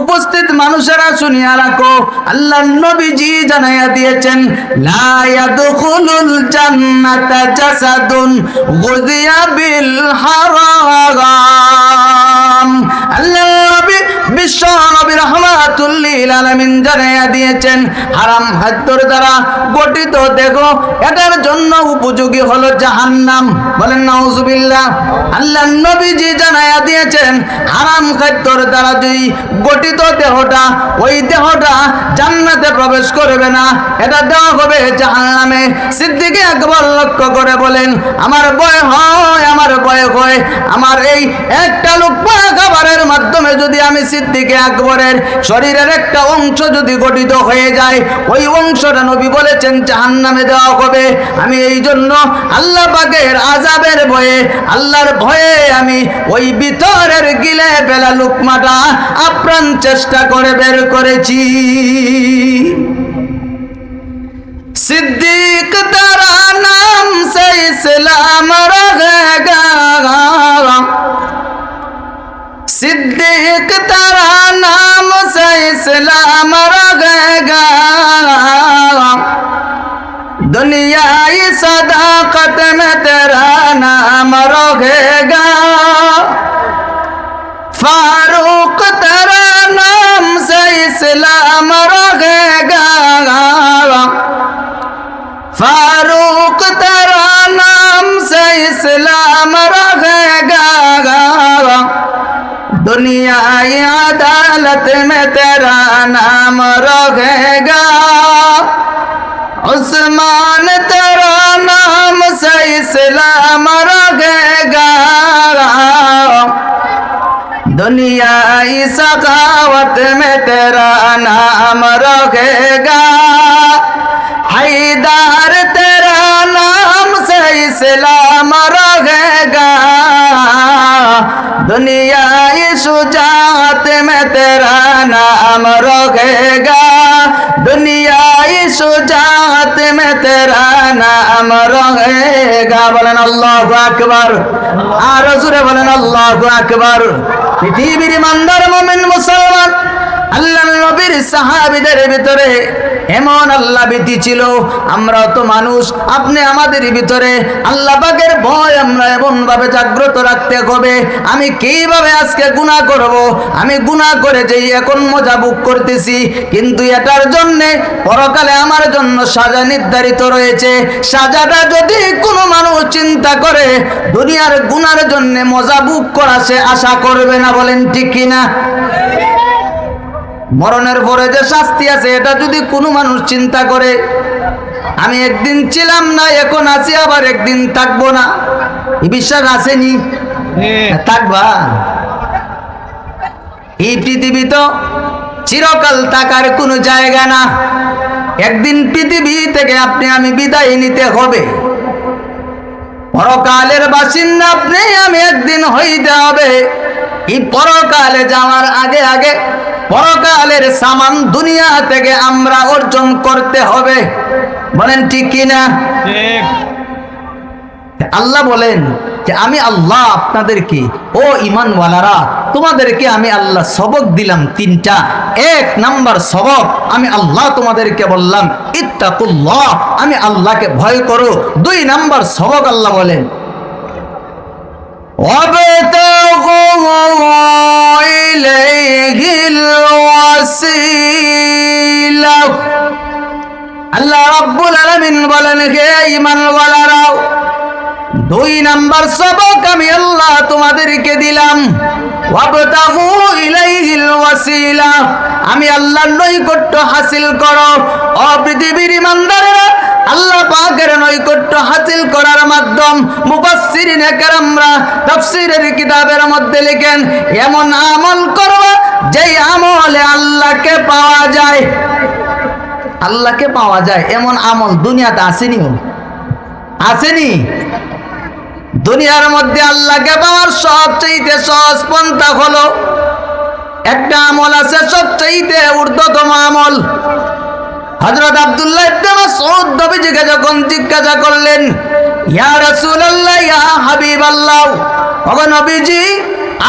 উপস্থিত মানুষেরা শুনিয়া রাখো আল্লাহ নবীজি জানাইয়া দিয়েছেন, লা ইয়াদখুলুল জান্নাতা জাসাদুন, গুযিয়া বিল নবী বিশ্ব নবী রহমাতুল্লিল আলামিন জানাইয়া দিয়েছেন, হারাম খাদ্যর দ্বারা গঠিত, দেখো, এটার জন্য উপযোগী হলো জাহান্নাম। বলেন, নাউজুবিল্লাহ। আল্লাহ নবীজি জানাইয়া দিয়েছেন, হারাম খাদ্যর দ্বারা যদি গঠিত দেহটা, ওই দেহটা জান্নাতে প্রবেশ করবে না, এটা দেওয়া হবে জাহান্নামে। সিদ্দিকে একবার লক্ষ্য করে বলেন, আমার ভয় হয়, আমার ভয় হয়। আমার এই একটা লোক খাবারের মাধ্যমে যদি আমি দিকে আকবরের শরীরের একটা অংশ যদি গঠিত হয়ে যায়, ওই অংশটা নবী বলেছেন জাহান নামে দেওয়া হবে। আমি এই জন্য আল্লাহ পাকের আজাবের ভয়ে, আল্লাহর ভয়ে আমি ওই ভিতরের গিলে বেলা লুকমাটা আপ্রাণ চেষ্টা করে বের করেছি। সিদ্দিক তারা নাম সেই সেলাম রহ গা सिद्दीक तेरा नाम से इस्लाम रहेगा दुनियाई सदाकत में तेरा नाम रहेगा फारूक तेरा नाम से इस्लाम रहेगा फारूक तेरा नाम से इस्लाम रहेगा दुनियाई अदालत में तेरा नाम रहेगा उस्मान तेरा नाम से इस्लाम रहेगा दुनियाई सखावत में तेरा नाम रहेगा हैदार तेरा नाम से इस्लाम रहेगा दुनियाई शुजात में तेरा नाम रहेगा दुनियाई शुजात में तेरा नाम रहेगा বলেন আল্লাহু আকবার আর জোরে বলেন আল্লাহু আকবার পৃথিবীর ইমানদার মুমিন মুসলমান আল্লাহ নবীর সাহাবিদের ভিতরে এমন আল্লাহ ভীতি ছিল, আমরা তো মানুষ, আপনি আমাদের ভিতরে, আল্লাহ পাকের ভয় আমরা এমন ভাবে জাগ্রত রাখতে হবে, আমি কীভাবে আজকে গুনাহ করব? আমি গুনাহ করে যেই এখন মজা বুক করতেছি, কিন্তু এটার জন্যে পরকালে আমার জন্য সাজা নির্ধারিত রয়েছে। সাজাটা যদি কোনো মানুষ চিন্তা করে, দুনিয়ার গুনার জন্য মজা বুক করা সে আশা করবে না, বলেন ঠিক কিনা? মরণের পরে যে শাস্তি আছে এটা যদি কোনো মানুষ চিন্তা করে আমি একদিন ছিলাম না এখন আছি আবার একদিন থাকব না। এই বিশ্বাস আসেনি? থাকবা? এই পৃথিবী তো চিরকাল থাকার কোনো জায়গা না। একদিন পৃথিবী থেকে আপনি আমি বিদায় নিতে হবে। পরকালের বাসিন্দা আপনি আমি একদিন হইতে হবে। এই পরকালে যাওয়ার আগে আগে পরকালের সামান দুনিয়া থেকে আমরা অর্জন করতে হবে। বলেন ঠিক কিনা? আল্লাহ বলেন যে আমি আল্লাহ আপনাদেরকে ও ইমানওয়ালারা তোমাদেরকে আমি আল্লাহ সবক দিলাম তিনটা। এক নাম্বার সবক আমি আল্লাহ তোমাদেরকে বললাম ইত্তাকুল্লাহ আমি আল্লাহকে ভয় করো। দুই নাম্বার সবক আল্লাহ বলেন وابتغوا إليه الوسيلة আল্লাহ রাব্বুল আলামিন বলেন হে ঈমান ওয়ালারাও দুই নাম্বার সবক আমি আল্লাহ তোমাদেরকে দিলাম। আমি আল্লাহর নৈকট্য হাসিল করো। ও পৃথিবীর ইমানদারেরা, আল্লাহ পাকের নৈকট্য হাসিল করার মাধ্যম মুফাসসিরিনে কেরামরা তাফসীরের কিতাবের মধ্যে লিখেন, এমন আমল করবা যেই আমলে আল্লাহকে পাওয়া যায়। আল্লাহকে পাওয়া যায়, এমন আমল দুনিয়াতে আসেনি আসেনি? দুনিয়ার মধ্যে আল্লাহকে পাওয়ার সবচেয়ে সহজ পন্থা হলো, একটা আমল আছে সবচেয়ে ঊর্ধ্বতম আমল। হজরত আব্দুল্লাহ ইবনে যখন জিজ্ঞাসা করলেন, ইয়া রাসূলুল্লাহ, ইয়া হাবিবাল্লাহ? ওগো নবীজি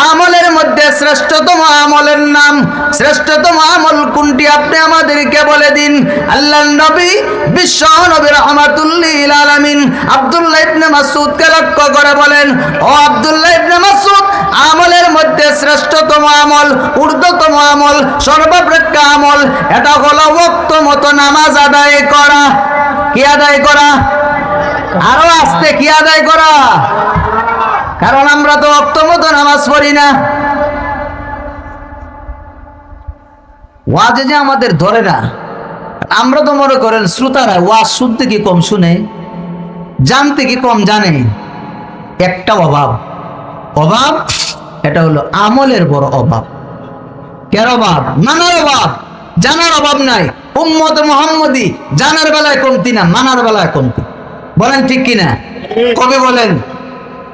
আমলের মধ্যে শ্রেষ্ঠতম আমলের নাম, শ্রেষ্ঠতম আমল কোনটি আপনি আমাদেরকে বলে দিন? আল্লাহ নবী, বিশ্ব নবী রহমাতুল্লিল আলামিন আব্দুল্লাহ ইবনে মাসউদকে লক্ষ্য করে বলেন, ও আব্দুল্লাহ ইবনে মাসউদ, আমলের মধ্যে শ্রেষ্ঠতম আমল, ঊর্ধ্বতম আমল, সর্বাপেক্ষা আমল, এটা হলো ওক্ত মতো নামাজ আদায় করা। কি আদায় করা? আরও আস্তে কি আদায় করা? কারণ আমরা তো অক্ত মতো নামাজ পড়ি না। ওয়াজে যে আমাদের ধরে না, আমরা তো মনে করেন শ্রোতারা ওয়াজ শুনতে কি কম শুনে, জানতে কি কম জানে একটা অভাব। অভাব, এটা হলো আমলের বড় অভাব। কের অভাব? মানার অভাব। জানার অভাব নাই। উম্মত মোহাম্মদী জানার বেলায় কমতি না, মানার বেলায় কমতি। বলেন ঠিক কিনা? কবে বলেন?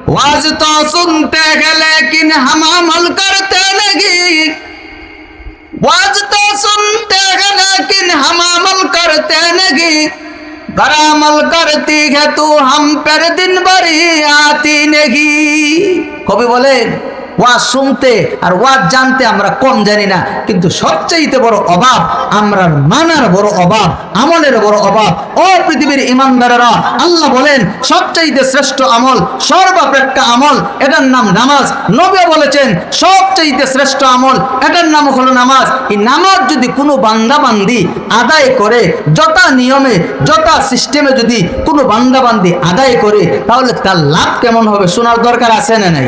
वाज तो सुनते हैं, लेकिन हम अमल करते नहीं। वाज तो सुनते हैं, लेकिन हम अमल करते नहीं। बरामल करती है, तू हम पर दिन भरी आती नहीं। कभी बोले? ওয়াজ শুনতে আর ওয়াজ জানতে আমরা কম জানি না। কিন্তু সবচাইতে বড় অভাব আমরা মানার বড় অভাব, আমলের বড় অভাব। ও পৃথিবীর ইমানদারেরা, আল্লাহ বলেন, সবচাইতে শ্রেষ্ঠ আমল, সর্বাপেক্ষা আমল, এটার নাম নামাজ। নবী বলেছেন, সবচাইতে শ্রেষ্ঠ আমল, এটার নাম হলো নামাজ। এই নামাজ যদি কোনো বান্দা বান্দি আদায় করে, যথা নিয়মে, যথা সিস্টেমে যদি কোনো বান্দা বান্দি আদায় করে, তাহলে তার লাভ কেমন হবে, শোনার দরকার আছে না নাই?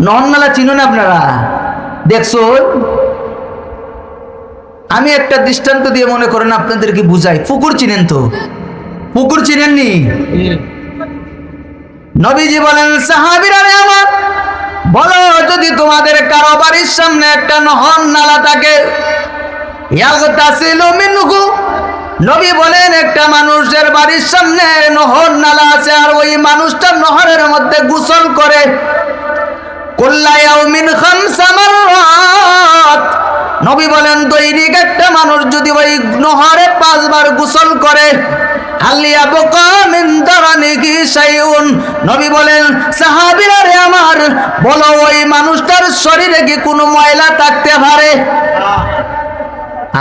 নহর নালা চিনুন আপনারা? দেখছ? আমি একটা দৃষ্টান্ত দিয়ে মনে করেন আপনাদেরকে বুঝাই। পুকুর চিনেন তো? পুকুর চিনেননি? নবীজি বলেন সাহাবিরা আমার, বলো যদি তোমাদের কারও বাড়ির সামনে একটা নহর নালা থাকে নবী বলেন, একটা মানুষের বাড়ির সামনে নহর নালা আছে আর ওই মানুষটা নহরের মধ্যে গোসল করে নবী বলেন দৈনিক একটা মানুষ যদি ওই নহরে পাঁচবার গোসল করে আলিয়া বোকা মিন দারানিকি শাইউন নবী বলেন সাহাবীরা রে আমার বলো ওই মানুষটার শরীরে কি কোনো ময়লা থাকতে পারে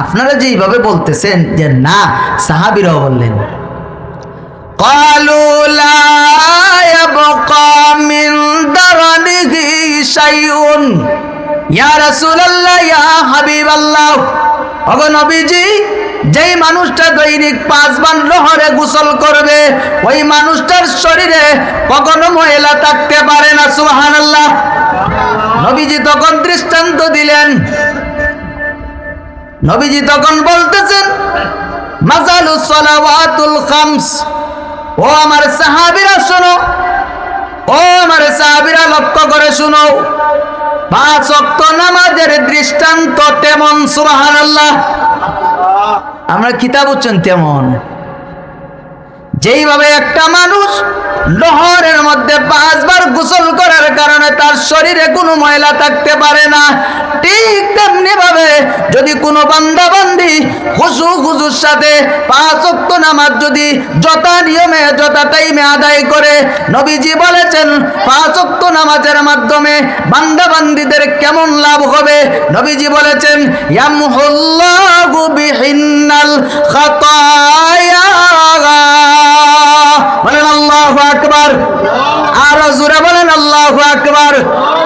আপনারা যেইভাবে বলতেছেন যে না সাহাবীরাও বললেন قالوا لا يبقى من درنه শাইউন। ইয়া রাসূলুল্লাহ, ইয়া হাবিবাল্লাহ। ওগো নবীজি, যেই মানুষটা দৈনিক পাঁচবার লহরে গোসল করবে, ওই মানুষটার শরীরে কখনো মহিলা থাকতে পারে না, সুবহানাল্লাহ। নবীজি তখন দৃষ্টান্ত দিলেন। নবীজি তখন বলতেছেন মাজালু সালাওয়াতুল খামস। ও আমার সাহাবীরা, শোনো ও আমার করে দৃষ্টান্ত তেমন, সুবহানাল্লাহ। আমরা কিতাব হচ্ছেন তেমন। যেইভাবে একটা মানুষ নহরের মধ্যে পাঁচবার গোসল তার শরীরে কোনো ময়লা থাকতে পারে না। ঠিক তেমনি ভাবে যদি কোনো বান্দা বান্দি খুশু খুশুর সাথে পাঁচ নামাজ যদি যথা নিয়মে, যথা টাইমে আদায় করে, নবীজি বলেছেন, পাঁচ নামাজের মাধ্যমে বান্দা বান্দিদের কেমন লাভ হবে? নবীজি বলেছেন, ইয়ামহুল্লাহু বিহিন্নাল খাতায়া। আল্লাহু আকবার। আর জোরে বলেন, আল্লাহু আকবার।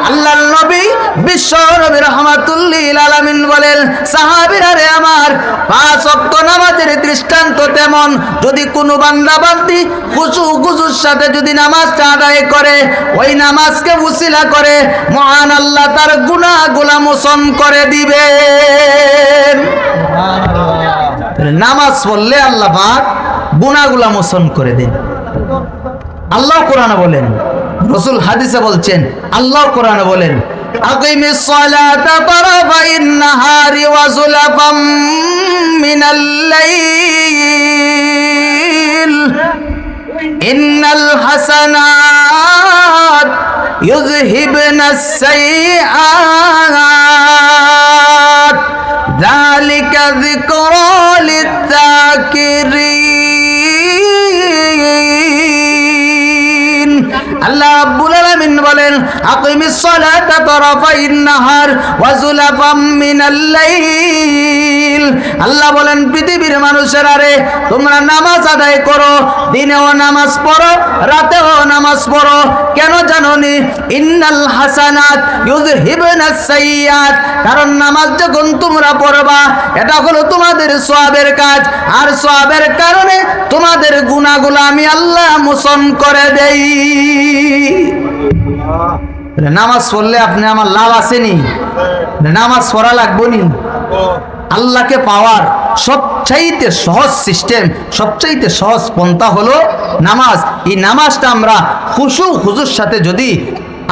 আল্লাহর নবী বিশ্ব নবী রহমাতুল্লিল আলামিন বলেন রে আমার, পাঁচ নামাজের দৃষ্টান্ত তেমন। যদি কোনো বান্দা বান্দি খুশু খুশুর সাথে যদি নামাজটা আদায় করে, ওই নামাজকে উসিলা করে, মহান আল্লাহ তার গুনাহগুলা মোচন করে দিবেন নামাজ পড়লে আল্লাহ পাক গুনাহগুলা মোচন করে দেন। আল্লাহ কোরআনে বলেন রসুল হাদিসে বলছেন আল্লাহ কোরআনে বলেন, আকিমিস সালাতা তারাফাইন নাহারি ওয়া যুলাফাম মিনাল লাইল। ইন্নাল হাসানাত ইউযহিবনাস সাইয়্যাত। যালিকা যিকরা লিয-যাকিরিন আল্লাহ রাব্বুল আলামিন বলেন, আকিমিস সালাতা তারাফাইন নাহার ওয়া যুলাফাম মিনাল লাইল আল্লাহ বলেন, পৃথিবীর মানুষেরা রে, তোমরা নামাজ আদায় করো, দিনেও নামাজ পড়ো, রাতেও নামাজ পড়ো। কেন জানোনি? ইন্নাল হাসানাত ইউযহিবনাস সাইয়্যাত। কারণ নামাজ যখন তোমরা পড়বা, এটা হলো তোমাদের সওয়াবের কাজ। আর সওয়াবের কারণে তোমাদের গুনাহগুলো আমি আল্লাহ মোচন করে দেই। নামাজ পড়লে আপনি আমার লাভ আসেনি। নামাজ পড়া লাগবো নি। আল্লাহকে পাওয়ার সবচাইতে সহজ সিস্টেম, সবচাইতে সহজ পন্থা হলো নামাজ। এই নামাজটা আমরা খুশু খুজুর সাথে যদি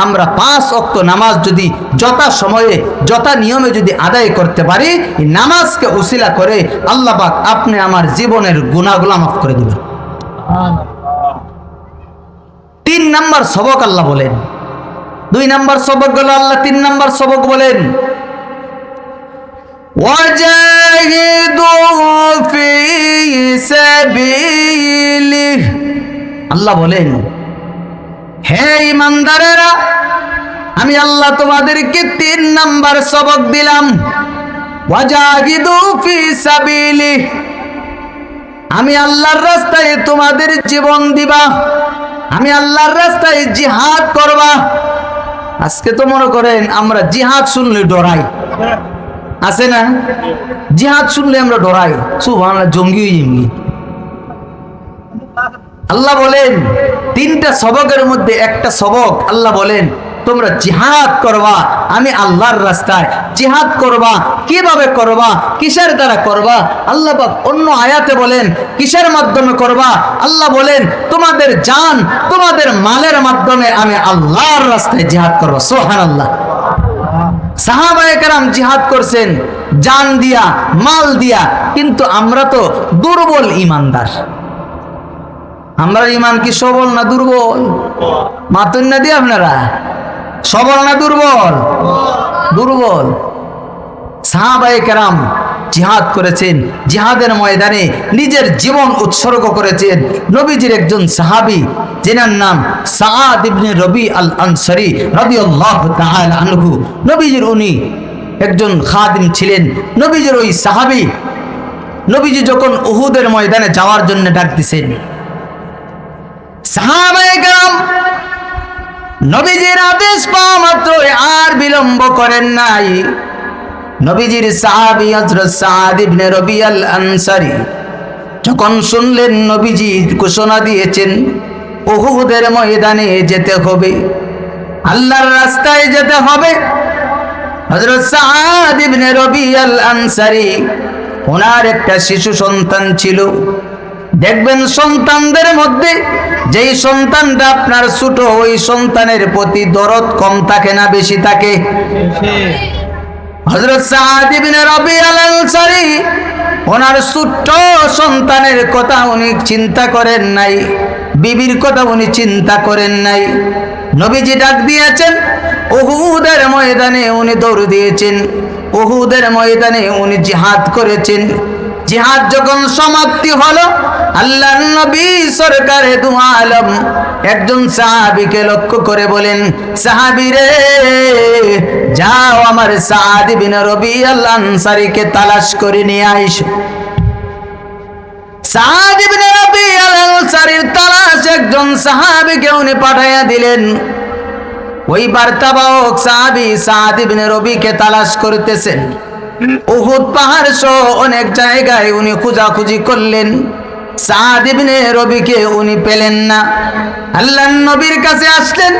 আমরা পাঁচ অক্ত নামাজ যদি যথা সময়ে, যথা নিয়মে যদি আদায় করতে পারি, এই নামাজকে উসিলা করে আল্লাহ পাক আপনি আমার জীবনের গুণাগুলো মাফ করে দিবেন। তিন নাম্বার সবক আল্লাহ বলেন। দুই নাম্বার সবক গেল আল্লাহ, তিন নাম্বার সবক বলেন। আল্লাহ বলেন, হে ইমানদারেরা আমি আল্লাহ তোমাদেরকে তিন নাম্বার সবক দিলাম। আমি আল্লাহর রাস্তায় তোমাদের জীবন দিবা। আমি আল্লাহর রাস্তায় জিহাদ করবা। আজকে তো মনে করেন আমরা জিহাদ শুনলে ডরাই। আছে না? জিহাদ শুনলে আমরা ডরাই। সুবহানাল্লাহ, জঙ্গি এমনি আল্লাহ বলেন, তিনটা সবকের মধ্যে একটা সবক আল্লাহ বলেন তোমরা জিহাদ করবা, আমি আল্লাহর রাস্তায় জিহাদ করবা, কীভাবে করবা, কিসের দ্বারা করবা? আল্লাহ অন্য আয়াতে বলেন, কিসের মাধ্যমে করবা? আল্লাহ বলেন, তোমাদের জান, তোমাদের মালের মাধ্যমে আমি আল্লাহর রাস্তায় জিহাদ করব। সোহান আল্লাহ সাহাবায়ে কেরাম জিহাদ করছেন, জান দিয়া, মাল দিয়া, কিন্তু আমরা তো দুর্বল ইমানদার। আমরা ইমান কি সবল না দুর্বল? মাতুন না দিয়ে আপনারা? সবল না দুর্বল? দুর্বল। সাহাবায়ে কেরাম জিহাদ করেছেন। জিহাদের ময়দানে নিজের জীবন উৎসর্গ করেছেন। নবীজির একজন সাহাবী, যেনার নাম সাআদ ইবনে রবি আল আনসারি তাআলা আনহু। নবীজির উনি একজন খাদিম ছিলেন। নবীজির ওই সাহাবি, নবীজি যখন উহুদের ময়দানে যাওয়ার জন্য ডাক দিছেন সাহাবায়ে কেরাম নবীজির আদেশ পাওয়া মাত্র আর বিলম্ব করেন নাই। নবীজির সাহাবী হযরত সাদ ইবনে রবিয়াল আনসারি যখন শুনলেন নবীজি ঘোষণা দিয়েছেন, উহুদের ময়দানে যেতে হবে, আল্লাহর রাস্তায় যেতে হবে, হযরত সাদ ইবনে রবিয়াল আনসারি, ওনার একটা শিশু সন্তান ছিল। দেখবেন সন্তানদের মধ্যে যেই সন্তানটা আপনার ছোট, ওই সন্তানের প্রতি দরদ কম থাকে না, বেশি থাকে। হযরত সাদ ইবনে রাবিআল আনসারী ওনার ছোট্ট সন্তানের কথা উনি চিন্তা করেন নাই, বিবির কথা উনি চিন্তা করেন নাই। নবীজি ডাক দিয়েছেন, উহুদের ময়দানে উনি দৌড় দিয়েছেন, উহুদের ময়দানে উনি জিহাদ করেছেন। জিহাদ যখন সমাপ্তি হলো আল্লাহ নবী সরকারে দু আলম একজন সাহাবিকে লক্ষ্য করে বলেন, সাহাবি রে, যাও আমার সাদ বিন রবি আল আনসারিকে তালাশ করে নিয়ে আইস। সাদ বিন রবি আল আনসারির তালাশ একজন সাহাবিকে উনি পাঠাইয়া দিলেন। ওই বার্তাবাহক সাহাবি সাদ বিন রবিকে তালাশ করতেছেন। উহুদ পাহাড় সহ অনেক জায়গায় উনি খোঁজাখুঁজি করলেন। সাদ রবিকে উনি পেলেন না। আল্লাহ নবীর কাছে আসলেন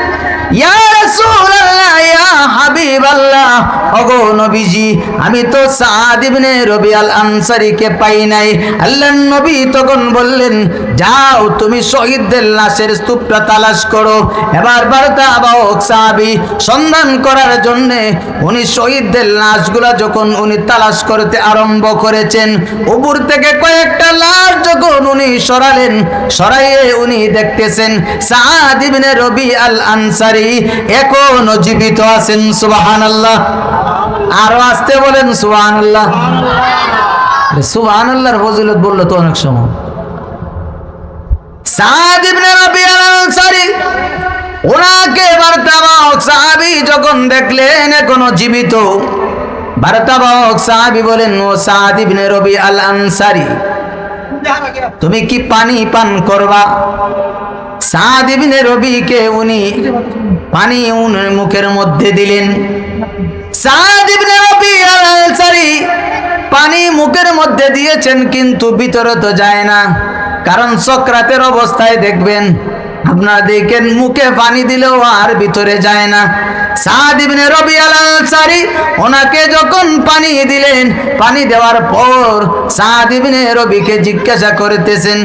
আমি তো সাদ ইবনে রবিআল আনসারীকে পাই নাই। আল্লাহর নবী তখন বললেন, যাও, তুমি শহীদদের লাশের স্তূপটা তালাশ করো। এবার বার্তা বাহক সাহাবী সন্ধান করার জন্য উনি শহীদদের লাশগুলা যখন উনি তালাশ করতে আরম্ভ করেছেন, উপর থেকে কয়েকটা লাশ যখন উনি সরালেন, সরাইয়ে উনি দেখতেছেন সাদ রবি আল আনসারি এখনও জীবিত আছেন, সুবহানাল্লাহ। আরও আসতে বলেন, সুবহানাল্লাহ। সুবহানাল্লাহর ফজিলত বলল তো অনেক সময়। রবি আল আনসারি ওনাকে বার্তাবাহক সাহাবি যখন দেখলেন এখনও জীবিত বার্তাবাহক সাহাবি বলেন, ও রবি আল আনসারি তুমি কি পানি পান করবা? সাদ ইবনে রবিকে উনি পানি উনের মুখের মধ্যে দিলেন। সাদ ইবনে রবি আল আনসারি পানি মুখের মধ্যে দিয়েছেন, কিন্তু ভিতরে তো যায় না। কারণ সক্রাতের অবস্থায় দেখবেন আপনারা দেখেন মুখে পানি দিলেও আর ভিতরে যায় না। সাদ ইবনে রবি আল আনসারি ওনাকে যখন পানি দিলেন, পানি দেওয়ার পর সাদ ইবনে রবিকে জিজ্ঞাসা করতেছেন,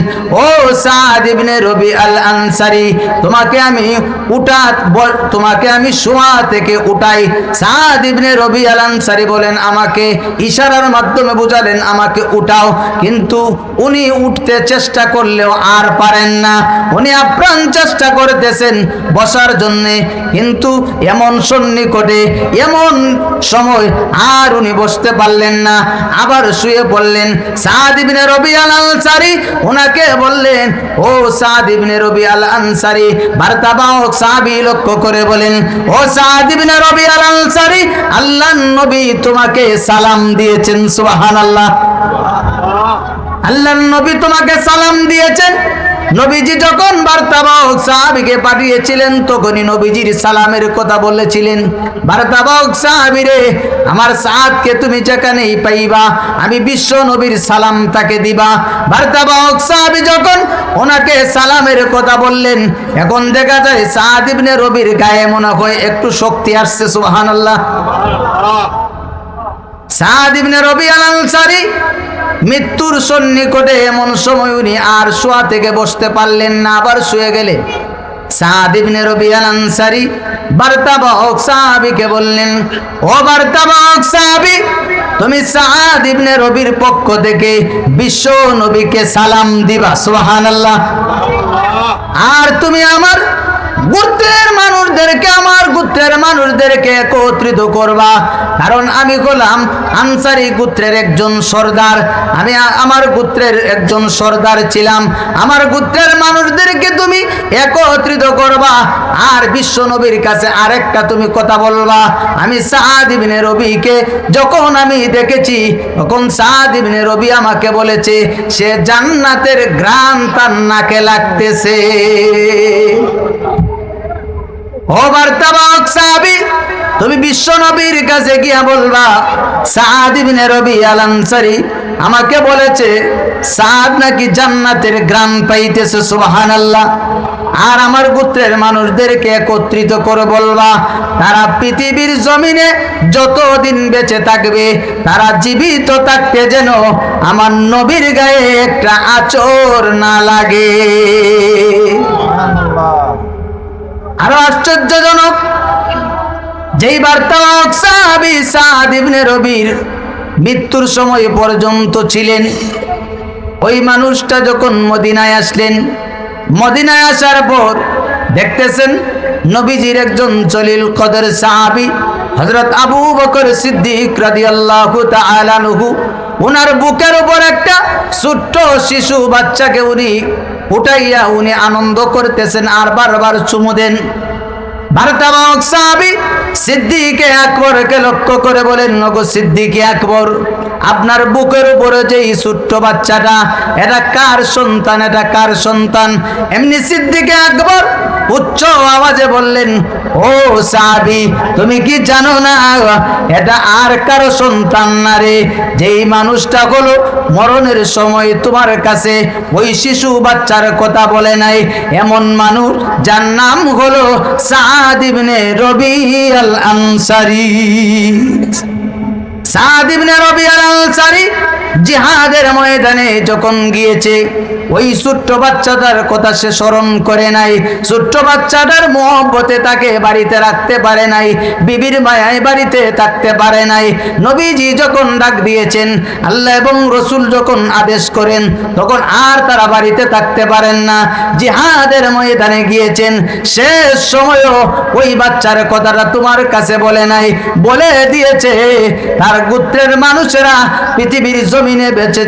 ও সাদ ইবনে রবি আল আনসারি তোমাকে আমি উঠা তোমাকে আমি শোয়া থেকে উঠাই। সাদ ইবনে রবি আল আনসারি বলেন, আমাকে ইশারার মাধ্যমে বুঝালেন, আমাকে উঠাও। কিন্তু উনি উঠতে চেষ্টা করলেও আর পারেন না। উনি আপ্রাণ চেষ্টা করতেছেন বসার জন্য। কিন্তু এমন সন্নিকটে এমন সময় আর উনি বসতে পারলেন না। আবার শুয়ে পড়লেন। সাদ ইবনে রবি আল আনসারি ওনাকে বললেন, ও সাদ ইবনে রবি আল আনসারি, বার্তাবাহক সাহাবী লক্ষ্য করে বলেন, ও সাদ ইবনে রবি আল আনসারি আল্লাহ নবী তোমাকে সালাম দিয়েছেন, সুবহানাল্লাহ। আল্লাহ নবী তোমাকে সালাম দিয়েছেন? নবীজি যখন বার্তাবাহক সাহাবিকে পাঠিয়েছিলেন, তখনই নবীজির সালামের কথা বলেছিলেন বার্তাবাহক সাহাবিরে আমার সাদকে তুমি যেখানেই পাইবা, আমি বিশ্ব নবীর সালাম তাকে দিবা। বার্তাবাহক সাহাবি যখন ওনাকে সালামের কথা বললেন, এখন দেখা যায় সাদ ইবনে রবির গায়ে মনে হয় একটু শক্তি আসছে, সুবহানাল্লাহ। সাদ ইবনে রবি আল আনসারি মৃত্যুর সন্নিকটে এমন সময় উনি আর শোয়া থেকে বসতে পারলেন না, আবার শুয়ে গেলেন। আনসারি বার্তাবাহক বললেন বার্তাবাহক তুমি রবির পক্ষ থেকে বিশ্ব নবীকে সালাম দিবা আর তুমি আমার গোত্রের মানুষদেরকে, আমার গোত্রের মানুষদেরকে একত্রিত করবা। কারণ আমি হলাম আনসারি গোত্রের একজন সর্দার। আমি আমার গোত্রের একজন সর্দার ছিলাম। আমার গোত্রের মানুষদেরকে তুমি একত্রিত করবা। আর বিশ্ব নবীর কাছে আরেকটা তুমি কথা বলবা। আমি সাদ ইবনে রবিকে যখন আমি দেখেছি, তখন সাদ ইবনে রবি আমাকে বলেছে, সে জান্নাতের গ্রাম তার নাকে লাগতেছে। ও বার্তাবাহক সাহাবী, তুমি বিশ্ব নবীর কাছে গিয়া বলবা সাদ ইবনে রবি আল আনসারী আমাকে বলেছে সাদ নাকি জান্নাতের গ্রাম পাইতেছে, সুবহানাল্লাহ। আর আমার গোত্রের মানুষদেরকে একত্রিত করে বলবা, তারা পৃথিবীর জমিনে যতদিন বেঁচে থাকবে, তারা জীবিত থাকতে যেন আমার নবীর গায়ে একটা আচর না লাগে। আশ্চর্যজনক। যেই বার্তাবাহক সাহাবি ইবনে রবির, মৃত্যুর সময় পর্যন্ত ছিলেন। ওই মানুষটা যখন মদিনায় আসলেন, মদিনায় আসার পর দেখতেছেন নবীজির একজন জলিল কদর সাহাবি হজরত আবু বকর সিদ্দিক রাদিয়াল্লাহু তাআলা আনহু। ওনার বুকের উপর একটা ছোট্ট শিশু বাচ্চাকে উনি উঠাইয়া উনি আনন্দ করতেছেন আর বারবার চুমু দেন। বার্তাবাহক সাহাবি সিদ্দিকে আকবরকে লক্ষ্য করে বলেন, নগো সিদ্দিকে আকবর, আপনার বুকের উপরে যে এই ছোট্ট বাচ্চাটা, এটা কার সন্তান, এটা কার সন্তান? এমনি সিদ্দিকে আকবর উচ্চ আওয়াজে বললেন, ও সাবি তুমি কি জানো না, এটা আর কারও সন্তান না রে? যেই মানুষটা হলো মরণের সময় তোমার কাছে ওই শিশু বাচ্চার কথা বলে নাই, এমন মানুষ যার নাম হলো সাদ ইবনে রবি আল আনসারি সাদ ইবনে রবি আল আনসারি জিহাদের ময়দানে যখন গিয়েছে, ওই ছোট্ট বাচ্চাটার কথা সে স্মরণ করে নাই। ছোট্ট বাচ্চাটার মহব্বতে তাকে বাড়িতে রাখতে পারে নাই, বিবির মায়ায় বাড়িতে থাকতে পারে নাই। নবীজি যখন ডাক দিয়েছেন, আল্লাহ এবং রসুল যখন আদেশ করেন, তখন আর তারা বাড়িতে থাকতে পারেন না। জিহাদের ময়দানে গিয়েছেন, শেষ সময়ও ওই বাচ্চার কথাটা তোমার কাছে বলে নাই। বলে দিয়েছে, তার গোত্রের মানুষেরা পৃথিবীর জমিনে বেঁচে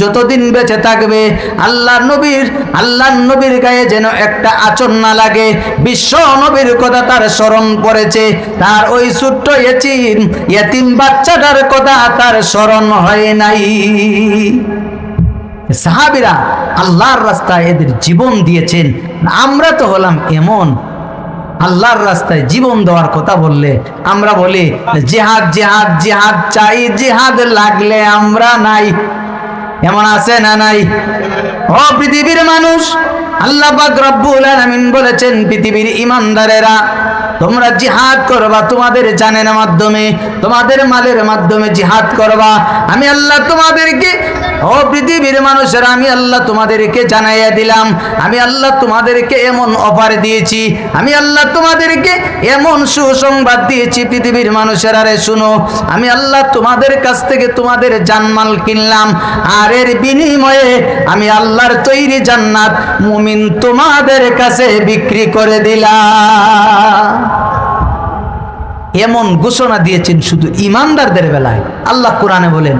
যতদিন বেঁচে থাকবে আল্লাহ নবীর আল্লাহ নবীর গায়ে যেন একটা আচর না লাগে। বিশ্ব নবীর কথা তার স্মরণ পড়েছে। তার ওই ছোট্ট এতিম এতিম বাচ্চাটার কথা তার স্মরণ হয় নাই। সাহাবিরা আল্লাহর রাস্তায় এদের জীবন দিয়েছেন। আমরা তো হলাম এমন আল্লাহর রাস্তায় জীবন দেওয়ার কথা বললে, আমরা বলি, জেহাদ জেহাদ জেহাদ চাই, জেহাদ লাগলে আমরা নাই। এমন আছে না নাই? ও পৃথিবীর মানুষ, আল্লাহ রব্বুল আলামিন বলেছেন, পৃথিবীর ইমানদারেরা তোমরা জিহাদ করবা, তোমাদের জানের মাধ্যমে, তোমাদের মালের মাধ্যমে জিহাদ করবা। আমি আল্লাহ তোমাদেরকে, ও পৃথিবীর মানুষেরা, আমি আল্লাহ তোমাদেরকে জানাইয়া দিলাম। আমি আল্লাহ তোমাদেরকে এমন অফার দিয়েছি। আমি আল্লাহ তোমাদেরকে এমন সুসংবাদ দিয়েছি, পৃথিবীর মানুষেরা রে, শুনো। আমি আল্লাহ তোমাদের কাছ থেকে তোমাদের জানমাল কিনলাম। আর এর বিনিময়ে আমি আল্লাহর তৈরি জান্নাত মুমিন তোমাদের কাছে বিক্রি করে দিলাম। এমন ঘোষণা দিয়েছেন শুধু ইমানদারদের বেলায়। আল্লাহ কোরআনে বলেন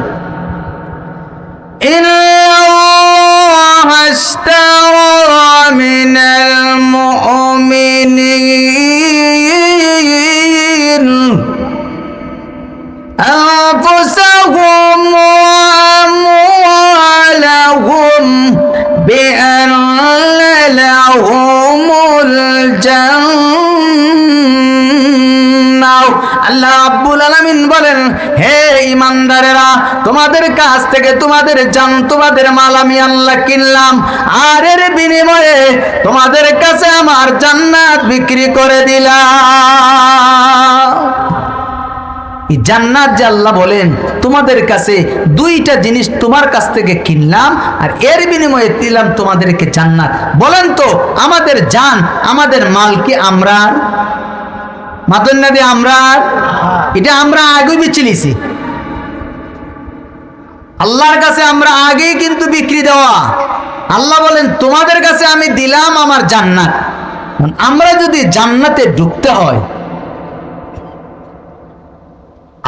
ইমানদারেরা, তোমাদের কাছ থেকে তোমাদের জান, তোমাদের মাল আমি আল্লাহ কিনলাম। আর এর বিনিময়ে তোমাদের কাছে আমার জান্নাত বিক্রি করে দিলাম। জান্নাত যে আল্লাহ বলেন, তোমাদের কাছে দুইটা জিনিস তোমার কাছ থেকে কিনলাম আর এর বিনিময়ে দিলাম তোমাদেরকে জান্নাত। বলেন তো, আমাদের জান, আমাদের মাল কি আমরা মাতন্না দিয়ে আমরা এটা আমরা আগে বিচলিছি আল্লাহর কাছে আমরা আগেই কিন্তু বিক্রি দেওয়া। আল্লাহ বলেন, তোমাদের কাছে আমি দিলাম আমার জান্নাত। আমরা যদি জান্নাতে ঢুকতে হয়,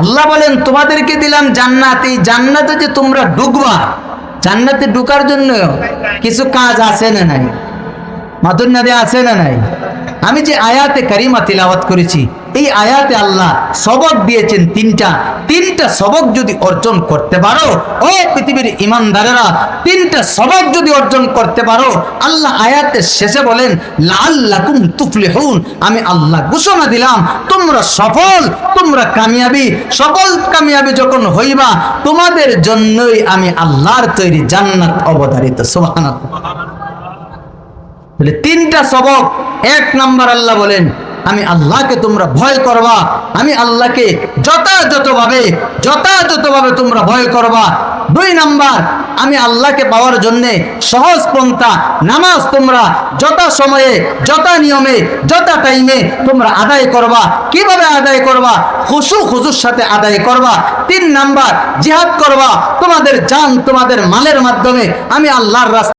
আল্লাহ বলেন, তোমাদেরকে দিলাম জান্নাত। এই জান্নাতে যে তোমরা ঢুকবা, জান্নাতে ঢুকার জন্য কিছু কাজ আছে না নাই? মাদুর নদী আছে না নাই? আমি যে আয়াতে কারিমা তিলাওয়াত করেছি, এই আয়াতে আল্লাহ সবক দিয়েছেন তিনটা। তিনটা সবক যদি অর্জন করতে পারো, ও পৃথিবীর ইমানদারেরা, তিনটা সবক যদি অর্জন করতে পারো, আল্লাহ আয়াতের শেষে বলেন লাল্লাকুম তুফলিহুন। আমি আল্লাহ ঘোষণা দিলাম, তোমরা সফল, তোমরা কামিয়াবি। সফল কামিয়াবি যখন হইবা, তোমাদের জন্যই আমি আল্লাহর তৈরি জান্নাত অবতারিত। সুবহানাল্লাহ। বলে, তিনটা সবক, এক নাম্বার আল্লাহ বলেন, আমি আল্লাহকে তোমরা ভয় করবা, আমি আল্লাহকে যথাযথভাবে যথাযথভাবে তোমরা ভয় করবা। দুই নাম্বার, আমি আল্লাহকে পাওয়ার জন্যে সহজ পন্থা, নামাজ তোমরা যথা সময়ে, যথা নিয়মে, যথা টাইমে তোমরা আদায় করবা। কীভাবে আদায় করবা? খুশু খুশুর সাথে আদায় করবা। তিন নাম্বার, জিহাদ করবা। তোমাদের জান তোমাদের মালের মাধ্যমে আমি আল্লাহর রাস্তা